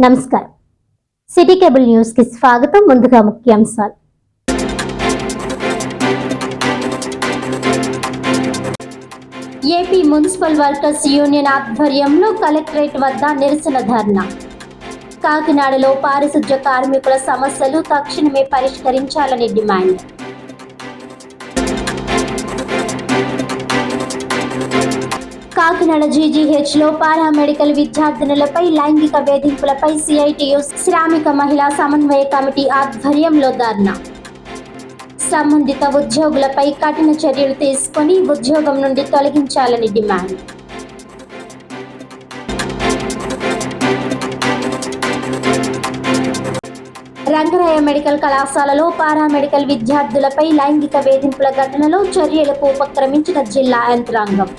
నమస్కారం. City cable న్యూస్కి స్వాగతం. ముందుగా ముఖ్యాంశాలు. ఏపీ మున్సిపల్ వర్కర్స్ యూనియన్ ఆధ్వర్యంలో కలెక్టరేట్ వద్ద నిరసన ధర్నా. కాకినాడలో పారిశుధ్య కార్మికుల సమస్యలు తక్షణమే పరిష్కరించాలని డిమాండ్. కాకినాడ జీజీహెచ్లో పారామెడికల్ విద్యార్థినులపై లైంగిక వేధింపులపై సిఐటియు శ్రామిక మహిళా సమన్వయ కమిటీ ఆధ్వర్యంలో ధర్నా. సంబంధిత ఉద్యోగులపై కఠిన చర్యలు తీసుకొని ఉద్యోగం నుండి తొలగించాలని డిమాండ్. రంగరాయ మెడికల్ కళాశాలలో పారామెడికల్ విద్యార్థులపై లైంగిక వేధింపుల ఘటనలో చర్యలకు ఉపక్రమించిన జిల్లా యంత్రాంగం.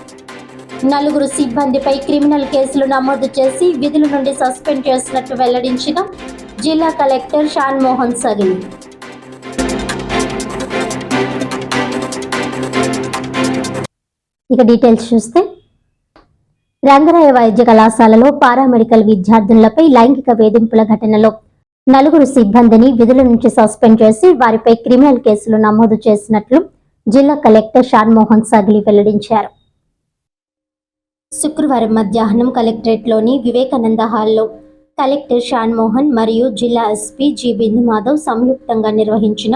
నలుగురు సిబ్బందిపై క్రిమినల్ కేసులు నమోదు చేసి విధుల నుండి సస్పెండ్ చేసినట్లు వెల్లడించిన జిల్లా కలెక్టర్ షాన్ మోహన్ సగిలి ఇక డీటెయిల్స్ చూస్తే రంగరాయ వైద్య కళాశాలలో పారామెడికల్ విద్యార్థులపై లైంగిక వేధింపుల ఘటనలో నలుగురు సిబ్బందిని విధుల నుంచి సస్పెండ్ చేసి వారిపై క్రిమినల్ కేసులు నమోదు చేసినట్లు జిల్లా కలెక్టర్ షాన్ మోహన్ సగిలి వెల్లడించారు. శుక్రవారం మధ్యాహ్నం కలెక్టరేట్లోని వివేకానంద హాల్లో కలెక్టర్ షాన్మోహన్ మరియు జిల్లా ఎస్పీ జి బిందు మాధవ్ సంయుక్తంగా నిర్వహించిన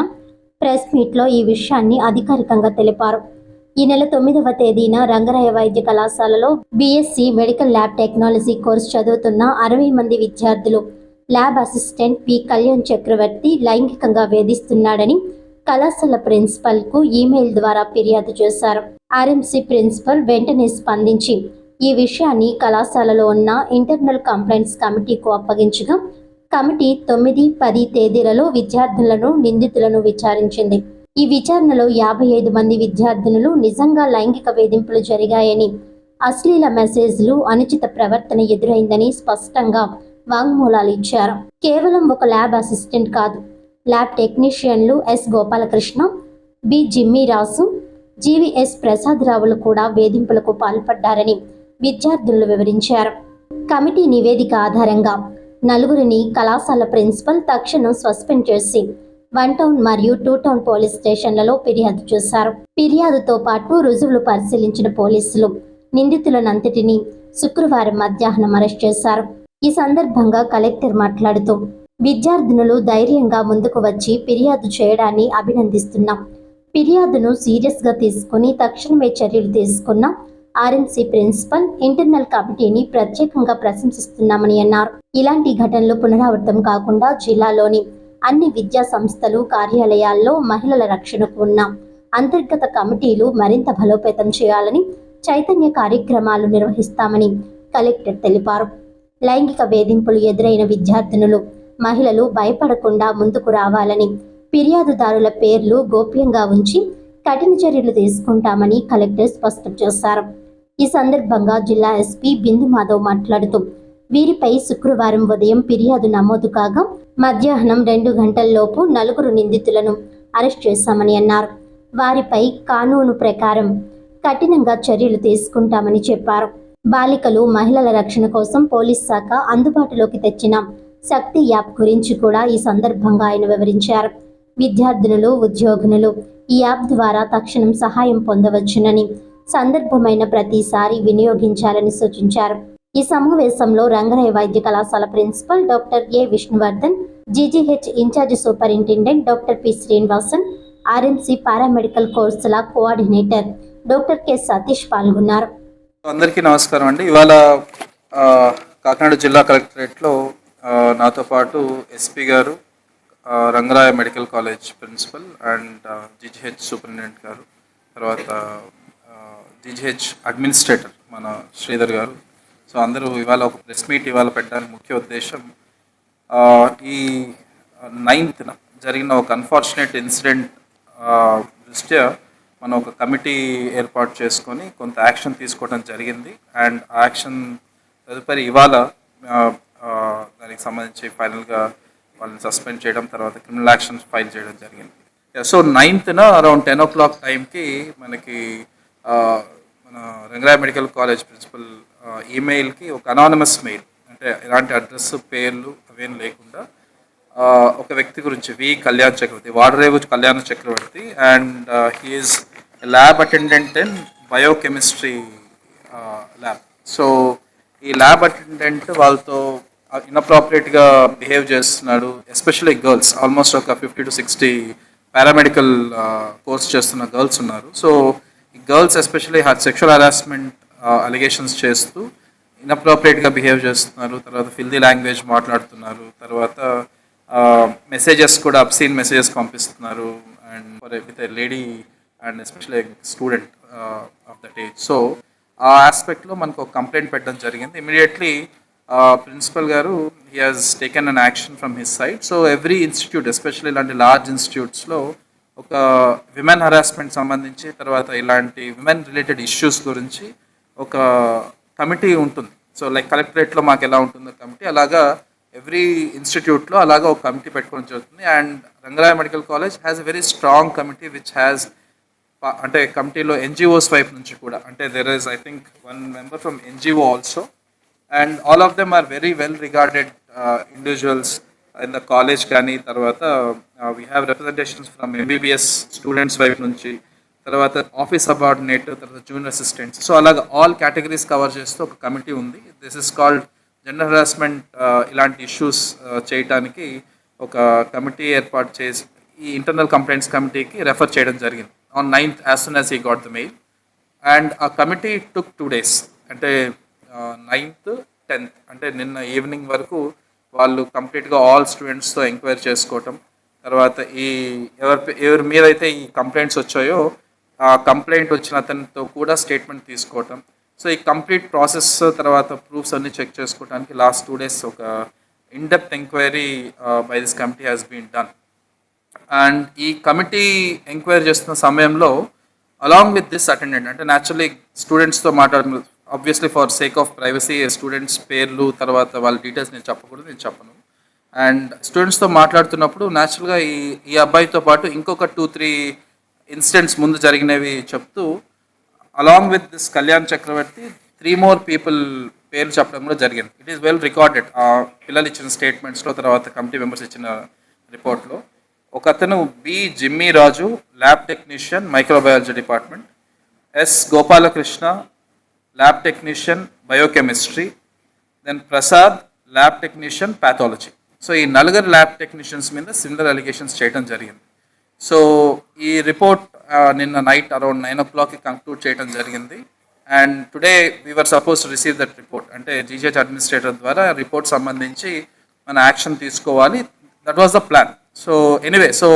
ప్రెస్ మీట్లో ఈ విషయాన్ని అధికారికంగా తెలిపారు. ఈ నెల తొమ్మిదవ తేదీన రంగరాయ వైద్య కళాశాలలో BSc medical lab technology course చదువుతున్న అరవై మంది విద్యార్థులు lab assistant P Kalyan Chakravarthi లైంగికంగా వేధిస్తున్నాడని కళాశాల ప్రిన్సిపల్కు ఈమెయిల్ ద్వారా ఫిర్యాదు చేశారు. ఆర్ఎంసీ ప్రిన్సిపల్ వెంటనే స్పందించి ఈ విషయాన్ని కళాశాలలో ఉన్న ఇంటర్నల్ కంప్లైంట్స్ కమిటీకు అప్పగించగా కమిటీ తొమ్మిది పది తేదీలలో విద్యార్థులను నిందితులను విచారించింది. ఈ విచారణలో యాభై ఐదు మంది విద్యార్థినులు నిజంగా లైంగిక వేధింపులు జరిగాయని అశ్లీల మెసేజ్లు అనుచిత ప్రవర్తన ఎదురైందని స్పష్టంగా వాంగ్మూలాలు ఇచ్చారు. కేవలం ఒక ల్యాబ్ అసిస్టెంట్ కాదు lab టెక్నీషియన్లు S. Gopalakrishna B. Jimmy Rasu GVS Prasad రావులు కూడా వేధింపులకు పాల్పడ్డారని విద్యార్థులు వివరించారు. కమిటీ నివేదిక ఆధారంగా నలుగురిని కళాశాల ప్రిన్సిపల్ తక్షణం సస్పెండ్ చేసి వన్ టౌన్ మరియు టూ టౌన్ పోలీస్ స్టేషన్లలో ఫిర్యాదు చేశారు. ఫిర్యాదుతో పాటు రుజువులు పరిశీలించిన పోలీసులు నిందితులనంతటినీ శుక్రవారం మధ్యాహ్నం అరెస్ట్ చేశారు. ఈ సందర్భంగా కలెక్టర్ మాట్లాడుతూ విద్యార్థినులు ధైర్యంగా ముందుకు వచ్చి ఫిర్యాదు చేయడాన్ని అభినందిస్తున్నాం. ఫిర్యాదును సీరియస్గా తీసుకుని తక్షణమే చర్యలు తీసుకున్న ఆర్ఎంసీ ప్రిన్సిపల్ ఇంటర్నల్ కమిటీని ప్రత్యేకంగా ప్రశంసిస్తున్నామని అన్నారు. ఇలాంటి ఘటనలు పునరావృతం కాకుండా జిల్లాలోని అన్ని విద్యా సంస్థలు కార్యాలయాల్లో మహిళల రక్షణకు ఉన్న అంతర్గత కమిటీలు మరింత బలోపేతం చేయాలని చైతన్య కార్యక్రమాలు నిర్వహిస్తామని కలెక్టర్ తెలిపారు. లైంగిక వేధింపులు ఎదురైన విద్యార్థినులు మహిళలు భయపడకుండా ముందుకు రావాలని ఫిర్యాదుదారుల పేర్లు గోప్యంగా ఉంచి కఠిన చర్యలు తీసుకుంటామని కలెక్టర్ స్పష్టం చేశారు. ఈ సందర్భంగా జిల్లా ఎస్పీ బిందు మాధవ్ మాట్లాడుతూ వీరిపై శుక్రవారం ఉదయం ఫిర్యాదు నమోదు కాగా మధ్యాహ్నం రెండు గంటల్లోపు నలుగురు నిందితులను అరెస్ట్ చేశామని అన్నారు. వారిపై కానూను ప్రకారం కఠినంగా చర్యలు తీసుకుంటామని చెప్పారు. బాలికలు మహిళల రక్షణ కోసం పోలీస్ శాఖ అందుబాటులోకి తెచ్చిన శక్తి యాప్ గురించి కూడా ఈ సందర్భంగా ఆయన వివరించారు. విద్యార్థినులు ఉద్యోగినులు ఈ యాప్ ద్వారా తక్షణం సహాయం పొందవచ్చునని సందర్భమైన ప్రతిసారి వినియోగించాలని సూచించారు. ఈ సమావేశంలో రంగరాయ వైద్య కళాశాల principal doctor A Vishnuvardhan GGH in charge superintendent doctor P Srinivasan RMC paramedical కోర్సుల కోఆర్డినేటర్ డాక్టర్ కె సతీష్ పాల్గొన్నారు. అందరికీ నమస్కారం అండి. ఇవాళ కాకినాడ జిల్లా కలెక్టరేట్లో నాతో పాటు SP garu Rangaraya medical college principal and GGH superintendent garu తర్వాత డిజిహెచ్ అడ్మినిస్ట్రేటర్ మన శ్రీధర్ గారు. సో అందరూ ఇవాళ ఒక ప్రెస్ మీట్ ఇవాళ పెట్టడానికి ముఖ్య ఉద్దేశం ఈ నైన్త్న జరిగిన ఒక అన్ఫార్చునేట్ ఇన్సిడెంట్ దృష్ట్యా మనం ఒక కమిటీ ఏర్పాటు చేసుకొని కొంత యాక్షన్ తీసుకోవడం జరిగింది. అండ్ యాక్షన్ తదుపరి ఇవాళ దానికి సంబంధించి ఫైనల్గా వాళ్ళని సస్పెండ్ చేయడం తర్వాత క్రిమినల్ యాక్షన్ ఫైల్ చేయడం జరిగింది. సో నైన్త్న అరౌండ్ టెన్ ఓ క్లాక్ టైంకి మనకి మన రంగరాయ మెడికల్ కాలేజ్ ప్రిన్సిపల్ ఈమెయిల్కి ఒక అనానమస్ మెయిల్ అంటే ఎలాంటి అడ్రస్ పేర్లు అవేం లేకుండా ఒక వ్యక్తి గురించి వి Kalyan Chakravarthi Vadarevu Kalyana Chakravarthi and he is lab attendant in biochemistry lab so ఈ ల్యాబ్ అటెండెంట్ వాళ్ళతో ఇన్అప్రాపరేట్గా బిహేవ్ చేస్తున్నాడు ఎస్పెషల్లీ గర్ల్స్ ఆల్మోస్ట్ ఒక fifty to sixty paramedical course చేస్తున్న గర్ల్స్ ఉన్నారు. So girls girls especially sexual harassment allegations చేస్తూ ఇన్అప్రోప్రియేట్గా behave చేస్తున్నారు తర్వాత ఫిల్దీ లాంగ్వేజ్ మాట్లాడుతున్నారు తర్వాత మెసేజెస్ కూడా అప్సీన్ మెసేజెస్ పంపిస్తున్నారు and with lady and especially student of that age so ఆ ఆస్పెక్ట్లో మనకు ఒక కంప్లైంట్ పెట్టడం జరిగింది. Immediately principal garu he has taken an action from his side so every institute especially ఇలాంటి లార్జ్ ఇన్స్టిట్యూట్స్లో ఒక విమెన్ హరాస్మెంట్ సంబంధించి తర్వాత ఇలాంటి విమెన్ రిలేటెడ్ ఇష్యూస్ గురించి ఒక కమిటీ ఉంటుంది. సో లైక్ కలెక్టరేట్లో మాకు ఎలా ఉంటుందో కమిటీ అలాగా ఎవ్రీ ఇన్స్టిట్యూట్లో అలాగా ఒక కమిటీ పెట్టుకోవడం జరుగుతుంది. And Rangaraya medical college has a very strong committee which has అంటే కమిటీలో ఎన్జిఓస్ వైపు నుంచి కూడా అంటే there is I think one member from NGO also and all of them are very well regarded individuals in the college కానీ తర్వాత we have representations from MBBS students వైపు నుంచి తర్వాత ఆఫీస్ సబార్డినేట్ తర్వాత జూనియర్ అసిస్టెంట్స్ సో అలాగా all categories cover చేస్తూ ఒక committee ఉంది. This is called gender harassment ఇలాంటి ఇష్యూస్ చేయటానికి ఒక కమిటీ ఏర్పాటు చేసి ఈ ఇంటర్నల్ కంప్లైంట్స్ కమిటీకి రెఫర్ చేయడం జరిగింది. On ninth as soon as he got the mail and ఆ కమిటీ టుక్ టూ డేస్ అంటే నైన్త్ టెన్త్ అంటే నిన్న ఈవినింగ్ వరకు వాళ్ళు కంప్లీట్గా ఆల్ స్టూడెంట్స్తో ఎంక్వైరీ చేసుకోవటం తర్వాత ఈ ఎవరి ఎవరి మీద అయితే ఈ కంప్లైంట్స్ వచ్చాయో ఆ కంప్లైంట్ వచ్చిన అతనితో కూడా స్టేట్మెంట్ తీసుకోవటం. సో ఈ కంప్లీట్ ప్రాసెస్ తర్వాత ప్రూఫ్స్ అన్ని చెక్ చేసుకోవడానికి లాస్ట్ టూ డేస్ ఒక in depth enquiry by this committee has been done and ఈ కమిటీ ఎంక్వైరీ చేస్తున్న సమయంలో అలాంగ్ విత్ దిస్ అటెండెంట్ అంటే న్యాచురలీ స్టూడెంట్స్తో మాట్లాడుతున్న obviously for sake of privacy students పేర్లు తర్వాత వాళ్ళ డీటెయిల్స్ నేను చెప్పకూడదు నేను చెప్పను. అండ్ స్టూడెంట్స్తో మాట్లాడుతున్నప్పుడు న్యాచురల్గా ఈ ఈ అబ్బాయితో పాటు ఇంకొక టూ త్రీ ఇన్సిడెంట్స్ ముందు జరిగినవి చెప్తూ along with this Kalyan Chakravarthi three more people పేర్లు చెప్పడం కూడా జరిగింది. ఇట్ ఈస్ వెల్ రికార్డెడ్ ఆ పిల్లలు ఇచ్చిన స్టేట్మెంట్స్లో తర్వాత కమిటీ మెంబర్స్ ఇచ్చిన రిపోర్ట్లో ఒక అతను B. Jimmy Raju lab technician microbiology department S. Gopalakrishna lab technician biochemistry then Prasad lab technician pathology so ఈ నలుగురు ల్యాబ్ టెక్నీషియన్స్ మీద సిమిలర్ అలిగేషన్స్ చేయడం జరిగింది. సో ఈ రిపోర్ట్ నిన్న నైట్ అరౌండ్ నైన్ ఓ క్లాక్కి కంక్లూడ్ చేయడం జరిగింది. And today we're suppose to receive that report అంటే జీజేహెచ్ అడ్మినిస్ట్రేటర్ ద్వారా రిపోర్ట్ సంబంధించి మన యాక్షన్ తీసుకోవాలి. That was the plan so anyway so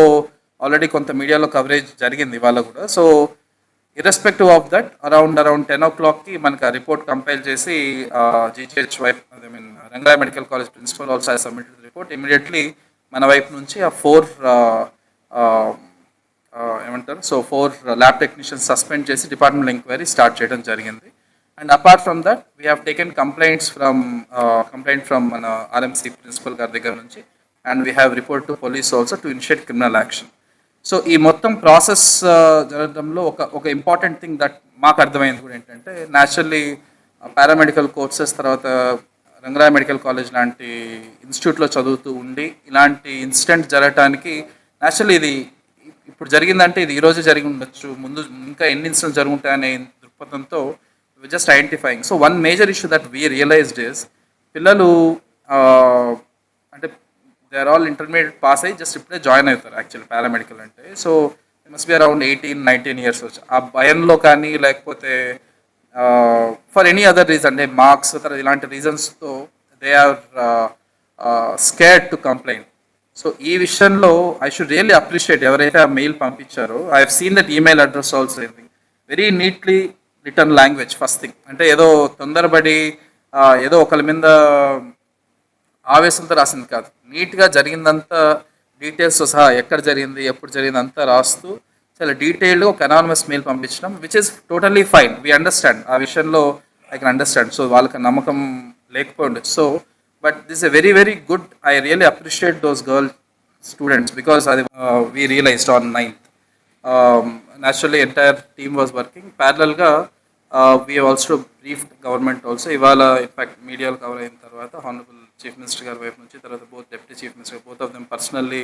already కొంత మీడియాలో కవరేజ్ జరిగింది ఇవాళ కూడా. So irrespective of that around around ten ఓ క్లాక్కి మనకు ఆ రిపోర్ట్ కంపైల్ చేసి జీజీహెచ్ వైపు I mean Rangaraya medical college principal also submitted report immediately మన వైపు నుంచి ఆ ఫోర్ ఏమంటారు? So four lab technicians suspend చేసి డిపార్ట్మెంట్ ఎంక్వైరీ స్టార్ట్ చేయడం జరిగింది. And apart from that we have taken complaints from complaint from మన ఆర్ఎంసీ ప్రిన్సిపల్ గారి దగ్గర నుంచి. And we have report to police also to initiate criminal action so ఈ మొత్తం process జరగడంలో ఒక ఒక ఇంపార్టెంట్ థింగ్ దట్ మాకు అర్థమైంది కూడా ఏంటంటే న్యాచురల్లీ పారామెడికల్ కోర్సెస్ తర్వాత రంగరాయ మెడికల్ కాలేజ్ లాంటి ఇన్స్టిట్యూట్లో చదువుతూ ఉండి ఇలాంటి ఇన్సిడెంట్ జరగటానికి న్యాచురల్లీ ఇది ఇప్పుడు జరిగిందంటే ఇది ఈరోజే జరిగి ఉండొచ్చు. ముందు ఇంకా ఎన్ని ఇన్సిడెంట్స్ జరుగుంటాయనే దృక్పథంతో just identifying so one major issue that we realized is పిల్లలు they are all intermediate pass అయ్యి జస్ట్ ఇప్పుడే జాయిన్ అవుతారు యాక్చువల్ పారామెడికల్ అంటే. So must be around eighteen nineteen years వచ్చి ఆ భయంలో కానీ లేకపోతే ఫర్ ఎనీ అదర్ రీజన్ అంటే మార్క్స్ తర్వాత ఇలాంటి రీజన్స్తో they are scared to complaint so ఈ విషయంలో ఐ షుడ్ రియల్లీ అప్రిషియేట్ ఎవరైతే ఆ మెయిల్ పంపించారో I have seen that email address also very neatly written language first thing అంటే ఏదో తొందరపడి ఏదో ఒకరి మీద ఆవేశంతో రాసింది కాదు. నీట్గా జరిగిందంతా డీటెయిల్స్తో సహా ఎక్కడ జరిగింది ఎప్పుడు జరిగింది అంతా రాస్తూ చాలా డీటెయిల్డ్గా ఒక అనానమస్ మెయిల్ పంపించడం which is totally fine we understand ఆ విషయంలో ఐ కెన్ అండర్స్టాండ్ సో వాళ్ళకి నమ్మకం లేకపోయింది. So but this a very very good I really appreciate those girl students because అది we realized on ninth naturally entire team was working ప్యారలల్గా we also brief government also ఇవాళ in fact మీడియాలో cover అయిన తర్వాత honourable chief minister గారి వైపు నుంచి తర్వాత both deputy chief minister both of them personally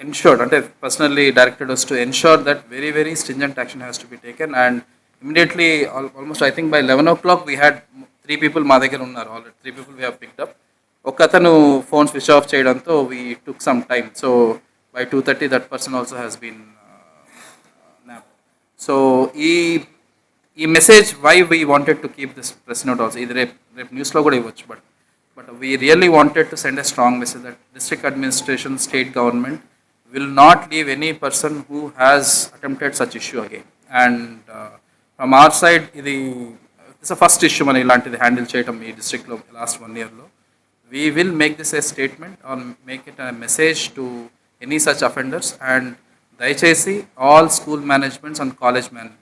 ensured అంటే personally directed was to ensure that very very stringent action has to be taken and immediately almost I think by eleven o'clock we had three people మా దగ్గర ఉన్నారు. Already three people we have ఒక అతను phone switch off చేయడంతో we took some time so by two thirty that person also has been so ఈ ఈ message why we wanted to keep this press note also ఇది రేపు రేపు న్యూస్లో కూడా ఇవ్వచ్చు but but we really wanted to send a strong message that district administration state government will not leave any person who has attempted such issue again and from our side ఇది it's first issue మనం ఇలాంటిది handle చేయటం ఈ డిస్ట్రిక్ట్లో last one ఇయర్లో we will make this a statement or make it a message to any such offenders. And దయచేసి all school managements and college managements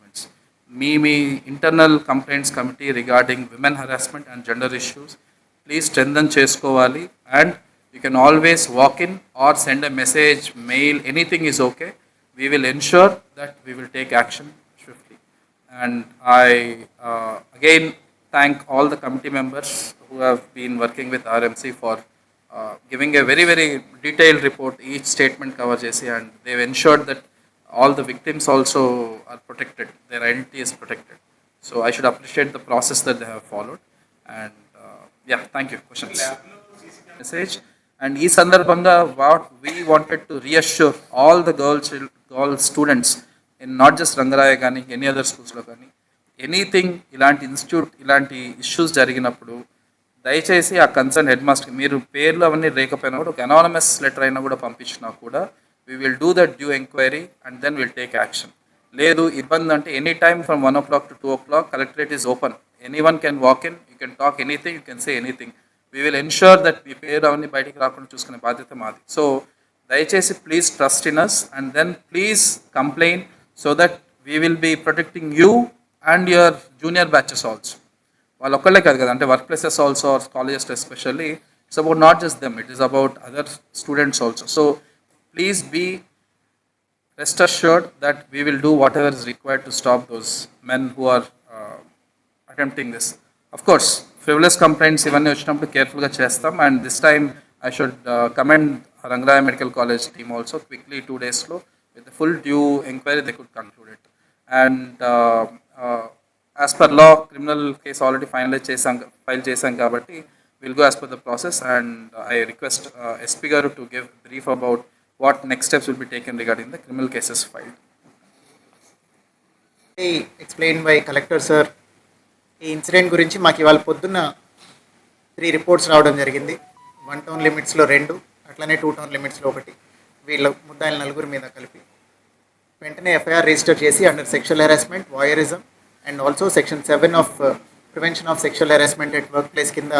me me internal complaints committee regarding women harassment and gender issues please strengthen చేసుకోవాలి and you can always walk in or send a message mail anything is okay we will ensure that we will take action swiftly and I uh, again thank all the committee members who have been working with RMC for uh, giving a very very detailed report each statement cover చేసి and they've ensured that all the victims also are protected their identity is protected. So I should appreciate the process that they have followed. And uh, yeah thank you. Questions? Message and ఈ సందర్భంగా what we wanted to reassure all the girls girl students in not just Rangaraya కానీ any other స్కూల్స్లో కానీ anything ఇలాంటి institute ఇలాంటి issues జరిగినప్పుడు దయచేసి ఆ కన్సర్న్ హెడ్ మాస్టర్ మీరు పేర్లు అవన్నీ లేకపోయినా కూడా ఒక అనానమస్ లెటర్ అయినా కూడా పంపించినా కూడా we will do that due enquiry and then will take action లేదు ఇబ్బంది అంటే any time from one o'clock to two o'clock collectorate is open anyone can walk in you can talk anything you can say anything we will ensure that మీ పేరు అవన్నీ బయటికి రాకుండా చూసుకునే బాధ్యత మాది. సో దయచేసి please trust in us and then please complaint so that we will be protecting you and your junior batches also వాళ్ళు ఒక్కళ్ళే కాదు కదా అంటే work places also are colleges especially it's about not just them it is about other students also so please be rest assured that we will do whatever is required to stop those men who are uh, attempting this. Of course, frivolous complaints ఇవన్నీ వచ్చినప్పుడు కేర్ఫుల్గా చేస్తాం and this time I should commend Rangaraya medical college team also quickly two డేస్లో with full due enquiry they could conclude it and as per law criminal case already finalize చేసాం file చేశాం కాబట్టి will go as per the process and I request SP garu to give brief about what next steps will be taken regarding the criminal cases filed. Explain by collector sir ఈ incident గురించి మాకు ఇవాళ పొద్దున్న three reports రావడం జరిగింది. One town లిమిట్స్లో రెండు అట్లనే టూ టౌన్ లిమిట్స్లో ఒకటి. వీళ్ళ ముద్దాయిల నలుగురు మీద కలిపి. వెంటనే ఎఫ్ఐఆర్ రిజిస్టర్ చేసి under sexual harassment voyeurism and also section seven of prevention of sexual harassment at work place కింద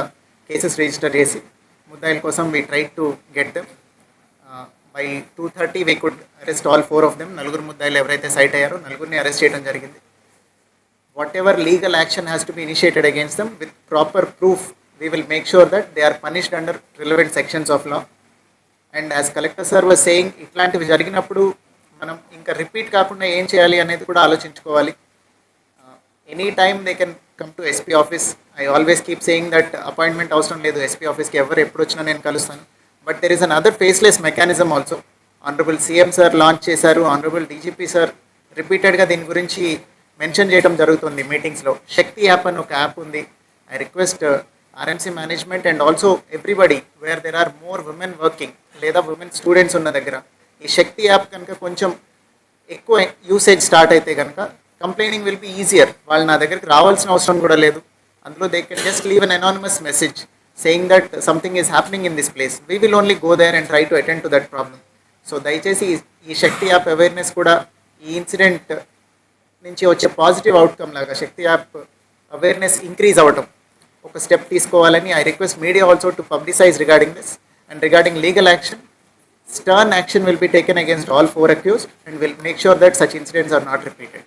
కేసెస్ రిజిస్టర్ చేసి ముద్దాయిల కోసం we try to get them by two thirty we could arrest all four of them నలుగురు ముద్దాయిలు ఎవరైతే సైట్ అయ్యారో నలుగురిని అరెస్ట్ చేయడం జరిగింది. Whatever legal action has to be initiated against them with proper proof we will make sure that they are punished under relevant sections of law and as collector sir was saying ఇట్లాంటివి జరిగినప్పుడు మనం ఇంకా repeat కాకుండా ఏం చేయాలి అనేది కూడా ఆలోచించుకోవాలి. Any time they can come to SP office I always keep saying that appointment అవసరం లేదు. ఎస్పీ ఆఫీస్కి ఎవరు ఎప్పుడు వచ్చినా నేను కలుస్తాను. But there is an other faceless mechanism also honourable CM sir launch చేశారు. ఆనరబుల్ డీజీపీ సార్ రిపీటెడ్గా దీని గురించి మెన్షన్ చేయడం జరుగుతుంది మీటింగ్స్లో శక్తి యాప్ అని ఒక యాప్ ఉంది. I request RMC management and also everybody where there are more women working లేదా ఉమెన్ స్టూడెంట్స్ ఉన్న దగ్గర. ఈ శక్తి యాప్ కనుక కొంచెం ఎక్కువ యూసేజ్ స్టార్ట్ అయితే కనుక కంప్లైనింగ్ విల్ బి ఈజియర్ వాళ్ళు నా దగ్గరికి రావాల్సిన అవసరం కూడా లేదు. అందులో they can just leave an anonymous message saying that something is happening in this place we will only go there and try to attend to that problem so దయచేసి ఈ- ఈ శక్తి యాప్ అవేర్నెస్ కూడా ఈ ఇన్సిడెంట్ నుంచి వచ్చే positive outcome లాగా శక్తి app awareness increase అవ్వటం. ఒక స్టెప్ తీసుకోవాలని I request media also to publicize regarding this and regarding legal action stern action will be taken against all four accused and will make sure that such incidents are not repeated.